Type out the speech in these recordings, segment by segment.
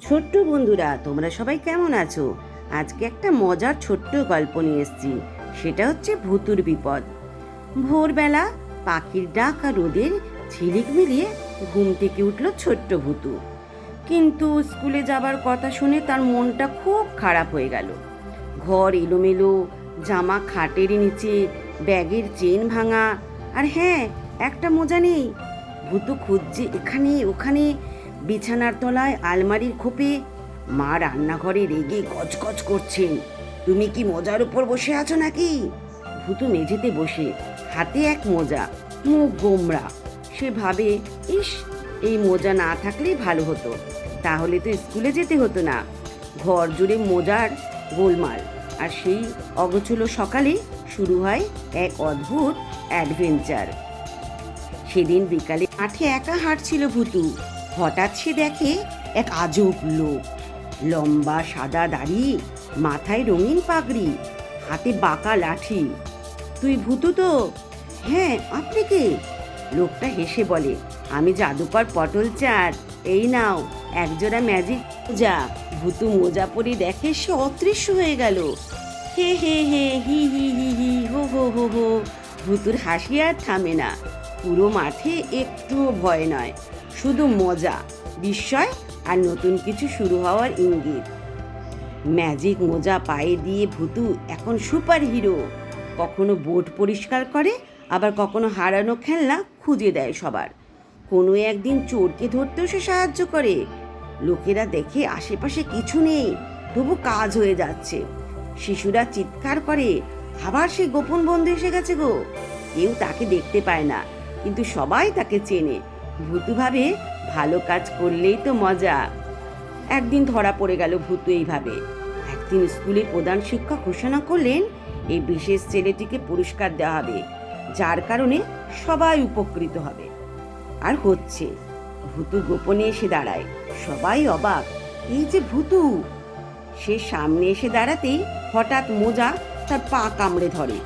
ছোট্ট বন্ধুরা, তোমরা সবাই কেমন আছো? আজকে একটা মজার ছোট্ট গল্প নিয়ে এসেছি। সেটা হচ্ছে ভুতুর বিপদ। ভোরবেলা পাখির ডাক আর রোদের ঝিলিক মিলিয়ে ঘুম থেকে উঠল ছোট্ট ভুতু। কিন্তু স্কুলে যাবার কথা শুনে তার মনটা খুব খারাপ হয়ে গেল। ঘর এলোমেলো, জামা খাটের নিচে, ব্যাগের চেন ভাঙা, আর হ্যাঁ একটা মোজা নেই। ভূতু খুঁজছে এখানে, ওখানে বিছানার তলায় আলমারির খোপে মা রান্নাঘরে রেগে গজগজ করছেন। তুমি কি মোজার উপর বসে আছো নাকি? ভূতু মেঝেতে বসে, হাতে এক মোজা, মুখ গোমরা সে ভাবে, ইস, এই মোজা না থাকলেই ভালো হতো। তাহলে তো স্কুলে যেতে হতো না। ঘর জুড়ে মোজার গোলমাল। আর সেই অগোছলো সকালে শুরু হয় এক অদ্ভুত অ্যাডভেঞ্চার। সেদিন বিকালে মাঠে একা হাঁটছিল ভুতু। হঠাৎ সে দেখে এক আজব লোক। লম্বা সাদা দাড়ি, মাথায় রঙিন পাগড়ি, হাতে বাঁকা লাঠি। তুই ভূতু তো? হ্যাঁ আপনি কে? লোকটা হেসে বলে, আমি জাদুকর পটল চাঁদ এই নাও, একজোড়া ম্যাজিক মোজা। ভূতু মোজা পরে দেখে সে অদৃশ্য হয়ে গেল। হে হে হে, হি হি হি হি, হো হো হো হো। ভূতুর হাসি আর থামে না। পুরো মাঠে একটুও ভয় নয়। শুধু মজা, বিস্ময় আর নতুন কিছু শুরু হওয়ার ইঙ্গিত। ম্যাজিক মোজা পায়ে দিয়ে ভূতু এখন সুপার হিরো কখনো বোট পরিষ্কার করে, আবার কখনো হারানো খেলনা খুঁজে দেয় সবার। কোনো একদিন চোরকে ধরতেও সে সাহায্য করে। লোকেরা দেখে আশেপাশে কিছু নেই, তবু কাজ হয়ে যাচ্ছে। শিশুরা চিৎকার করে, আবার সে গোপন বন্ধু এসে গেছে গো। কেউ তাকে দেখতে পায় না, কিন্তু সবাই তাকে চেনে। ভূতু ভাবে ভালো কাজ করলেই তো মজা। একদিন ধরা পড়ে গেল ভূতু এইভাবে। একদিন স্কুলে প্রধান শিক্ষক ঘোষণা করলেন, এই বিশেষ ছেলেটিকে পুরস্কার দেওয়া হবে, যার কারণে সবাই উপকৃত হবে। আর হচ্ছে, ভূতু গোপনে এসে দাঁড়ায়। সবাই অবাক, এই যে ভূতু! সে সামনে এসে দাঁড়াতেই হঠাৎ মোজা তার পা কামড়ে ধরে।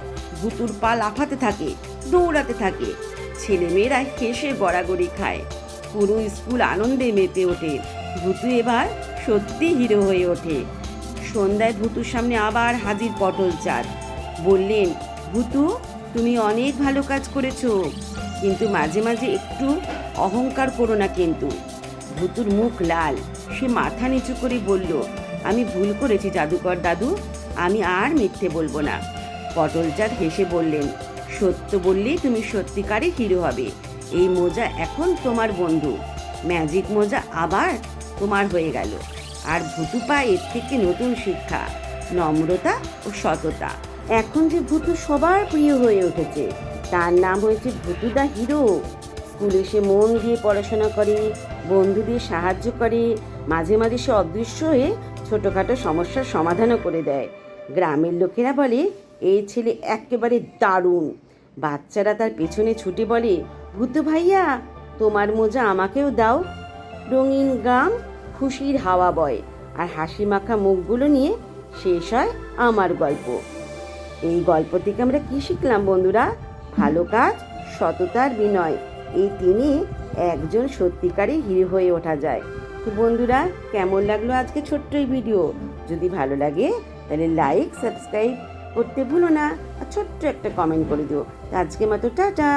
ভুতুর পা লাফাতে থাকে, দৌড়াতে থাকে। ছেলেমেয়েরা হেসে গড়াগড়ি খায়। পুরো স্কুল আনন্দে মেতে ওঠে। ভুতু এবার সত্যি হিরো হয়ে ওঠে। সন্ধ্যায় ভুতুর সামনে আবার হাজির পটল চাঁদ বললেন, ভুতু, তুমি অনেক ভালো কাজ করেছ। কিন্তু মাঝে মাঝে একটু অহংকার করো না কিন্তু। ভুতুর মুখ লাল। সে মাথা নিচু করে বলল, আমি ভুল করেছি জাদুকর দাদু। আমি আর মিথ্যে বলব না। পটল পটলচাঁদ হেসে বললেন সত্য বললেই তুমি সত্যিকারে হিরো হবে। এই মোজা এখন তোমার বন্ধু। ম্যাজিক মোজা আবার তোমার হয়ে গেল। আর ভুতু পায় এর থেকে নতুন শিক্ষা, নম্রতা ও সততা। এখন যে ভুতু সবার প্রিয় হয়ে উঠেছে, তার নাম হয়েছে ভুতু দা হিরো। স্কুলে সে মন দিয়ে পড়াশোনা করে বন্ধুদের সাহায্য করে, মাঝে মাঝে সে অদৃশ্য হয়ে ছোটোখাটো সমস্যার সমাধানও করে দেয়। গ্রামের লোকেরা বলে, এই ছেলে একেবারে দারুণ। বাচ্চারা তার পেছনে ছুটে বলে, ভূতু ভাইয়া, তোমার মোজা আমাকেও দাও। রঙিন গ্রাম খুশির হাওয়া বয় আর হাসি মাখা মুখগুলো নিয়ে শেষ হয় আমার গল্প। এই গল্প থেকে আমরা কী শিখলাম বন্ধুরা? ভালো কাজ, সততার বিনয়, এই তিনি একজন সত্যিকারই হিরো হয়ে ওঠা যায়। তো বন্ধুরা, কেমন লাগল আজকে ছোট্ট এই ভিডিও? যদি ভালো লাগে, তাহলে লাইক সাবস্ক্রাইব করতে ভুলো না আর ছোট্ট একটা কমেন্ট করে দিও। আজকে মতো টাটা।